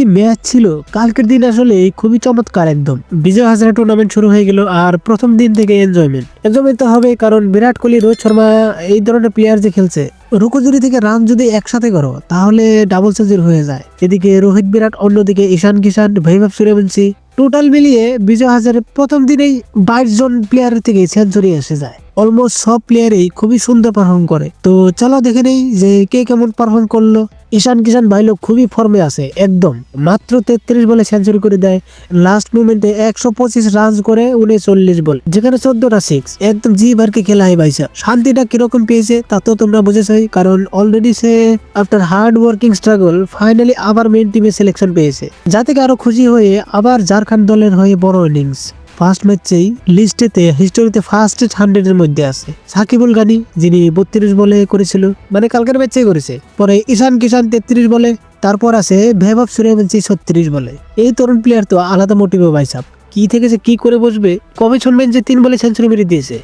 কি ম্যাচ ছিল? কালকের দিন আসলে খুবই চমৎকার একদম। বিজয় হাজারা টুর্নামেন্ট শুরু হয়ে গেল আর প্রথম দিন থেকে এনজয়মেন্ট এনজয়মেন্ট তো হবে কারণ বিরাট কোহলি, রোহিত শর্মা এই ধরনের প্লেয়ার যে খেলছে রুকোজুরি থেকে রান যদি একসাথে করো, তাহলে ডাবল সেঞ্চুরি হয়ে যায়। এদিকে রোহিত বিরাট, অন্যদিকে ঈশান কিষান ভৈভব সূর্যবংশী। টোটাল মিলিয়ে বিজয় হাজারের প্রথম দিনেই বাইশ জন প্লেয়ার থেকে সেঞ্চুরি এসে যায়। অলমোস্ট সব প্লেয়ারই খুবই সুন্দর পারফর্ম করে। তো চলো দেখে নেই যে কে কেমন পারফর্ম করল। ঈশান কিষান ভাইলো খুবই ফর্মে আছে, একদম। মাত্র তেত্রিশ বলে সেঞ্চুরি করে দেয়। লাস্ট মুমেন্টে একশো পঁচিশ রান করে উনি চল্লিশ বল। যেখানে চোদ্দটা সিক্স একদম জি বারকে খেলা হয় ভাইসা। শান্তিটা কীরকম পেয়েছে তা তো তোমরা বুঝেছই কারণ অলরেডি সে after hard working struggle finally আবার মেন টিমে সিলেকশন পেয়েছে। যা থেকে আরও খুশি হয়ে আবার ঝাড়খণ্ড দলের হয়ে বড় ইনিংস ফার্স্ট ম্যাচেই লিস্টেতে হিস্টোরিতে ফার্স্ট হান্ড্রেড এর মধ্যে আছে। সাকিবুল গানি, যিনি বত্রিশ বলে করেছিল মানে কালকের ম্যাচেই করেছে। পরে ঈশান কিষান তেত্রিশ বলে, তারপর আছে ভেবব সূর্যবংশী ছত্রিশ বলে। এই তরুণ প্লেয়ার তো আলাদা মোটিভ ভাই সাহ কি থেকে যে কি করে বসবে, কবে শুনবেন যে তিন বলে সেঞ্চুরি মেরে দিয়েছে?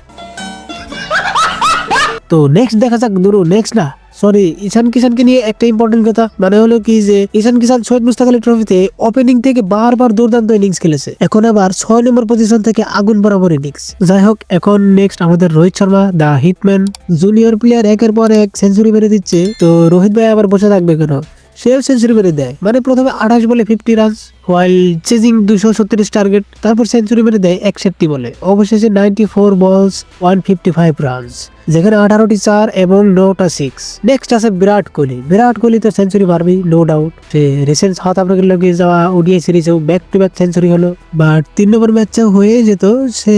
তো নেক্সট দেখা যাক, দুরু নেক্সট না? সরি ঈশান কিষানকে নিয়ে একটা ইম্পর্টেন্ট কথা মানে হলো কি যে ঈশান কিষান সৈয়দ মুস্তাক আলী ট্রফিতে ওপেনিং থেকে বারবার দুর্দান্ত ইনিংস খেলেছে এখন আবার ছয় নম্বর পজিশন থেকে আগুন বরাবর ইনিংস যাই হোক এখন নেক্সট আমাদের Rohit Sharma the hitman junior player একের পর এক সেঞ্চুরি মেরে দিচ্ছে। তো রোহিত ভাই আবার বসে থাকবে কেন? সেও সেঞ্চুরি মেরে দেয়। মানে প্রথমে আঠাশ বলে ফিফটি রানস হোয়াইল চেজিং দুশো ছত্রিশ টার্গেট তারপর সেঞ্চুরি মেরে দেয় একষট্টি বলে। অবশেষে ninety four balls one fifty five runs যেখানে আঠারোটি চার এবং নটা সিক্স নেক্সট আছে বিরাট কোহলি। বিরাট কোহলি তো সেঞ্চুরি মারবেই নো ডাউট সে রিসেন্ট সাউথ আফ্রিকার লগে যাওয়া ওডিআই সিরিজেও ব্যাক টু ব্যাক সেঞ্চুরি হলো। বাট তিন নম্বর ম্যাচে হয়ে যেত, সে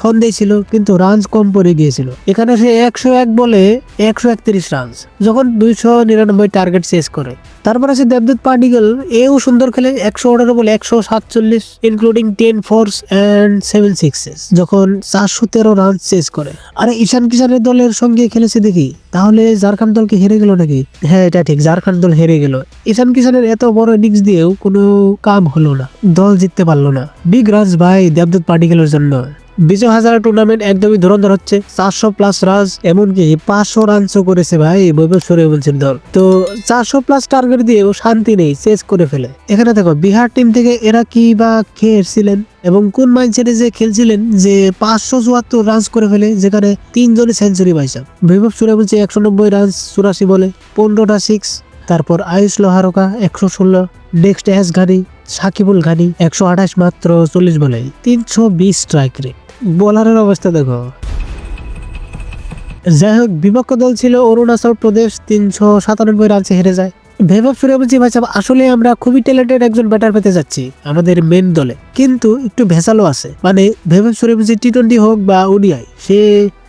সন্দেহ ছিল, কিন্তু রানস কম পড়ে গিয়েছিল। এখানে সে একশো এক বলে একশো একত্রিশ রানস যখন দুইশো নিরানব্বই টার্গেট শেষ করে। তারপর আছে দেবদূত পাডিগল এও সুন্দর খেলে একশো আঠারো বলে একশো সাতচল্লিশ including ten fours and seven sixes যখন চারশো তেরো রান শেষ করে। আরে ঈশান কিষানের দলের সঙ্গে খেলেছে দেখি। তাহলে ঝাড়খণ্ড দলকে হেরে গেল নাকি? হ্যাঁ এটা ঠিক ঝাড়খণ্ড দল হেরে গেল। ঈশান কিষানের এত বড় ইনিংস দিয়েও কোনো কাম হলো না, দল জিততে পারল না। বিগ রাজ ভাই দেবদূত পাডিগলের জন্য। বিজয় হাজারা টুর্নামেন্ট একদমই ধরন্ধর হচ্ছে। চারশো প্লাস রাজ এমনকি পাঁচশো রানসও করেছে ভাই, বৈভব সূর্যবংশীর দল। তো চারশো প্লাস টার্গেট দিয়েও শান্তি নেই চেস করে ফেলে। এখানে দেখো, বিহার টিম থেকে এরা কি বা খেয়ে এবং কোন মাইন্ডসেটে যে খেলছিলেন যে পাঁচশো চুয়াত্তর রান করে ফেলে, যেখানে তিনজনে সেঞ্চুরি পাইছে বৈভব সূর্যবংশী একশো নব্বই রান চুরাশি বলে, পনেরোটা সিক্স তারপর আয়ুষ লোহারকা একশো ষোলো নেক্সট এস ঘানি সাকিবুল ঘানি একশো আঠাশ মাত্র চল্লিশ বলে, তিনশো বিশ স্ট্রাইক রেট বোলারের অবস্থা দেখো। যাই হোক বিপক্ষ দল ছিল অরুণাচল প্রদেশ, তিনশো সাতানব্বই রানসে হেরে যায়। ভেবে ফিরে বলছি ভাই আসলে আমরা খুবই ট্যালেন্টেড একজন ব্যাটার পেতে যাচ্ছি, আমাদের মেন দলে। কিন্তু একটু ভেসালও আছে। মানে ভেবে ফিরে বলছি টি টোয়েন্টি হোক বা ওডিআই সে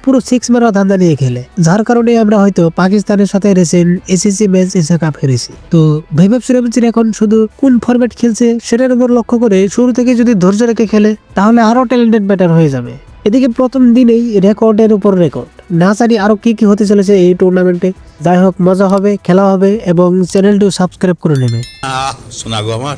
পুরো সিক্স মারা ধান্দা নিয়ে খেলে। যার কারণে আমরা হয়তো পাকিস্তানের সাথে রেসেন্ট এসিসি ম্যাচ এসে কাপ হেরেছি। তো ভৈভব সূর্যবংশীর এখন শুধু কোন ফরম্যাট খেলছে সেটার উপর লক্ষ্য করে শুরু থেকে যদি ধৈর্য রেখে খেলে, তাহলে আরও ট্যালেন্টেড ব্যাটার হয়ে যাবে। এদিকে প্রথম দিনেই রেকর্ডের উপর রেকর্ড। না জানি আরও কি কি হতে চলেছে এই টুর্নামেন্টে যাই হোক, মজা হবে, খেলা হবে এবং চ্যানেলটিও সাবস্ক্রাইব করে নেবে। আমার।